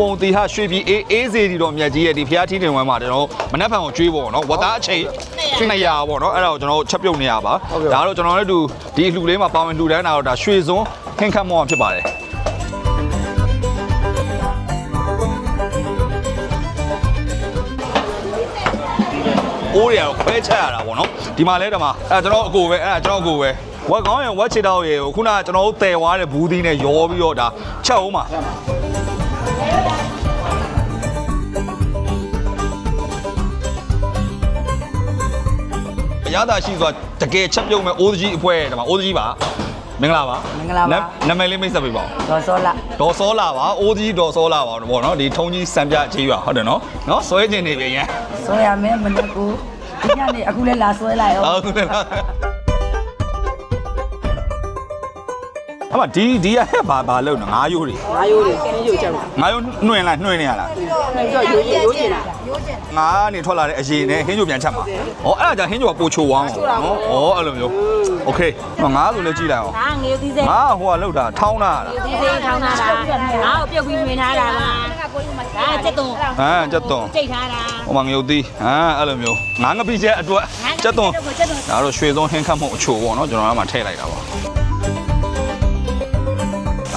ပုံပုံတီဟာရွှေပြည်အေးအေးစေတီတော်မြတ်ကြီးရဲ့ဒီဖျားထီးတင်ဝမ်းမှာကျွန်တော်မနက်ဖြန်ကိုကျွေးပေါ့နော်ဝတ်သားအချိန်200ပေါ့နော်အဲ့ဒါကိုကျွန်တော်ချက်ပြုတ်နေရပါဒါတော့ကျွန်တော်လည်းတူဒီအလှူလေးမှာပါဝင်လှူဒန်းတာတော့ဒါရွှေစွန်းခင်းခတ်မောဖြစ်ပါတယ်အိုးတွေကတော့ခွဲချက်ရတာပေါ့နော်ဒီမှာလဲဒီမှာအဲကျွန်တော်အကိုပဲအဲကျွန်တော်အကိုပဲဝက်ကောင်းရယ်ဝက်ချီတောက်ရယ်ကိုခုနကကျွန်တော်တို့တည်သွားတဲ့ဘူးသီးနဲ့ရောပြီးတော့ဒါချက်အောင်ပါအ ရသာရှိဆိုတာတကယ်ချက်ပြုတ်မဲ့အိုးကြီးအဖွဲဒီမှာအိုးကြီးပါမင်္ဂလာပါမင်္ဂလာပါနာနာမည်လေးမိတ်ဆက်ပေးပါဦးဒေါ်စောလာဒေါ်စောလာပါအိုးကြီးဒေါ်စောလာပါတော့ဗောနော်ဒီထုံးကြီးစံပြကြီးပါဟုတ်တယ်နော်နော်ဆွဲကျင်နေပြန်ရန်ဆွဲရမယ်မနေ့ကဒီညနေအခုလည်းလာဆွဲလိုက်အောင်ဟုတ်တယ်လား အမဒီဒီရဟဲ့ဘာဘာလို့နော်ငါးရိုးတွေငါးရိုးတွေခင်းရိုးချက်ပါငါးရိုးနှွင်လားနှွင်နေရလားနှွင်ပြီးတော့ရိုးရိုးရိုးကျင်လားငါးနေထွက်လာတဲ့အရင်နဲ့ဟင်းကျိုပြန်ချက်မှာ။ဩအဲ့ဒါကြာဟင်းကျိုကပိုချိုဝောင်းနော်။ဩအဲ့လိုမျိုး။ Okay ။ငါးဆိုလည်းကြည့်လိုက်အောင်။ငါငေသီးစဲ။ငါဟိုကလောက်တာထောင်းတာလား။ငေသီးစဲထောင်းတာလား။ငါ့ကိုပြုတ်ပြီးမြင်ထားတာလား။ဒါကျက်သွန်။ဟမ်ကျက်သွန်။ကြိတ်ထားတာ။ဟိုမှာငေသီး။ဟမ်အဲ့လိုမျိုး။ငါးငပိကျက်အတွက်ကျက်သွန်။ဒါတော့ရွှေသွန်ဟင်းခတ်မှုအချိုပေါ့နော်ကျွန်တော်ကမှထည့်လိုက်တာပါ။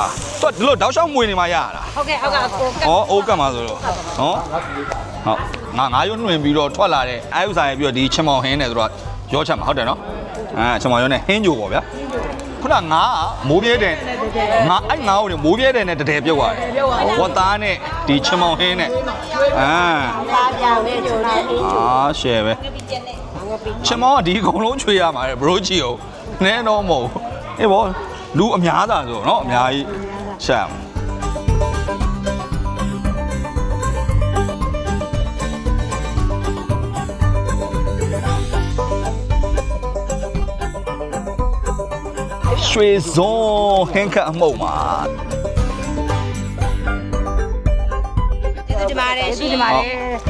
အာတော့ဒီလိုတောက်လျှောက်မွေနေမှရရတာဟုတ်ကဲ့ဟုတ်ကဲ့ကို။ဩအိုးကတ်မှာဆိုတော့နော်။ဟုတ်ငါငါရုံနှွင်ပြီးတော့ထွက်လာတဲ့အဲဥစားရပြီးတော့ဒီချင်မောင်ဟင်းနဲ့ဆိုတော့ရောချက်မှာဟုတ်တယ်နော်။အဲချင်မောင်ရုံနဲ့ဟင်းကြိုပေါ့ဗျာ။ခုနငါကမိုးပြဲတယ်ငါအဲ့ငါ့ကိုနေမိုးပြဲတယ်နဲ့တတဲပြုတ်သွားတယ်။ဝတ်သားနဲ့ဒီချင်မောင်ဟင်းနဲ့အာသားပြောင်းနေကြတယ်အာရှယ်ပဲချင်မောင်ကဒီအကုန်လုံးချွေရမှာလေဘရိုချီကိုနည်းတော့မဟုတ်ဘူးအေးဘော လူအများသာဆိုတော့နော်အများကြီးရှက်အောင်ရွှေစုံဟင်းခတ်အမှုံမှာကျေးဇူးတင်ပါတယ်ရှင်ဒီမှာ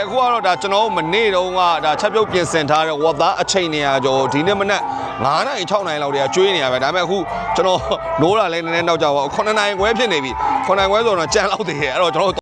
ကဲအခုကတော့ဒါကျွန်တော်တို့မနေ့တုန်းကဒါချက်ပြုတ်ပြင်ဆင်ထားတဲ့ဝတ်သားအချိန်နေရကျော်ဒီနေ့မနက်9နာရီ6နာရီလောက်တည်းကကျွေးနေရပဲဒါပေမဲ့အခုကျွန်တော်နိုးတာလည်းနည်းနည်းနောက်ကြပါ9နာရီခွဲဖြစ်နေပြီ9နာရီခွဲဆိုတော့ကြံလောက်သေးတယ်အဲ့တော့ကျွန်တော်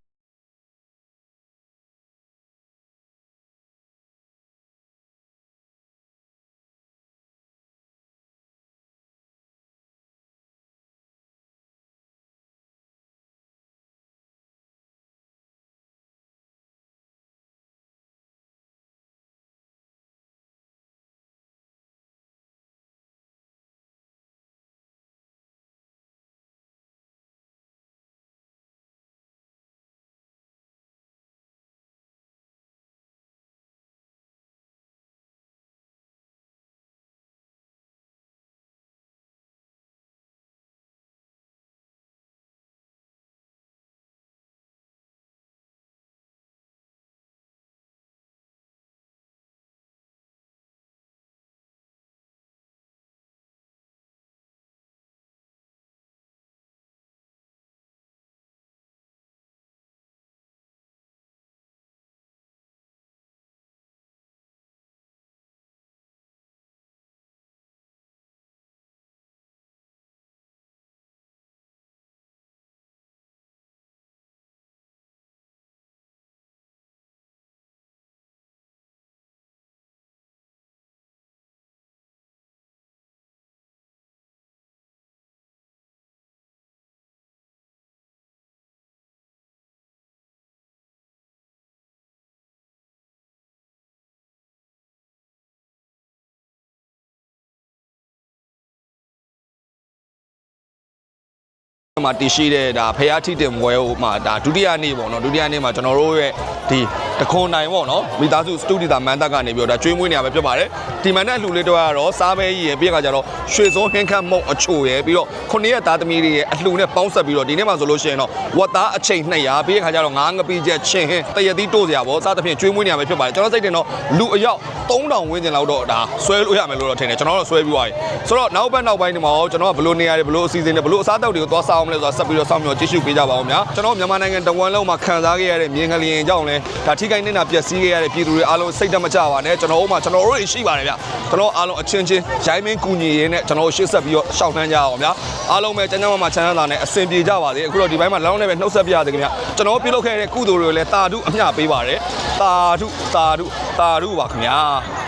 မှာတည်ရှိတဲ့ဒါဖျားထိတင်ပွဲဟိုမှာဒါဒုတိယနေ့ပေါ့နော်ဒုတိယနေ့မှာကျွန်တော်တို့ရဲ့ဒီတခွန်တိုင်ပေါ့နော်မိသားစုစတူဒီတာမန်တက်ကနေပြီးတော့ဒါကျွေးမွေးနေရပဲဖြစ်ပါတယ်ဒီမန်တက်လှူလေးတော့ကတော့စားပဲကြီးရပြီးခါကျတော့ရွှေစုံဟင်းခတ်မုံအချိုရယ်ပြီးတော့ခုနှစ်ရက်သားသမီးတွေရဲ့အလှူနဲ့ပေါင်းဆက်ပြီးတော့ဒီနေ့မှာဆိုလို့ရှိရင်တော့ဝတ်သားအချိန်200ပြီးခါကျတော့ငါးငပိချက်ချင်းဟင်းတရက်သီးတိုးစရာပေါ့စားသဖြင့်ကျွေးမွေးနေရပဲဖြစ်ပါတယ်ကျွန်တော်စိတ်တင်တော့လူအယောက်3000ဝန်းကျင်လောက်တော့ဒါဆွဲလို့ရမယ်လို့တော့ထင်တယ်ကျွန်တော်တော့ဆွဲပြီးသွားပြီဆိုတော့နောက်ဘက်နောက်ပိုင်းဒီမှာရောကျွန်တော်ကဘယ်လိုနေရာတွေဘယ်လိုအစီအစဉ်တွေဘယ်လိုအစားအသောက်တွေကိုသွားစားအောင်မလဲဆိုတာဆက်ပြီးတော့စောင့်မျှော်ကြည့်ရှုပေးကြပါဦးများကျွန်တော်မြန်မာနိုင်ငံတဝန်လုံးမှာခံစားခဲ့ရတဲ့မြင်ကလေးကြောင့်လဲဒါထိခိုက်နေတာပျက်စီးခဲ့ရတဲ့ပြည်သူတွေအားလုံးစိတ်တမကြပါနဲ့ကျွန်တော်တို့မှာကျွန်တော်တို့ရှိပါတယ်ဗျကျွန်တော်အားလုံးအချင်းချင်းရိုင်းမင်းကူညီရင်းနဲ့ကျွန်တော်တို့ရှေ့ဆက်ပြီးတော့ရှောက်နှမ်းကြအောင်ဗျအားလုံးပဲကျန်းကျန်းမာမာချမ်းသာနဲ့အဆင်ပြေကြပါစေအခုတော့ဒီဘက်မှာလောင်းနဲ့ပဲနှုတ်ဆက်ပြရစေခင်ဗျကျွန်တော်ပြုလုပ်ခဲ့တဲ့ကုသိုလ်တွေကိုလည်းတာဓုအမျှပေးပါတယ်တာဓုတာဓုတာဓုပါခင်ဗျာ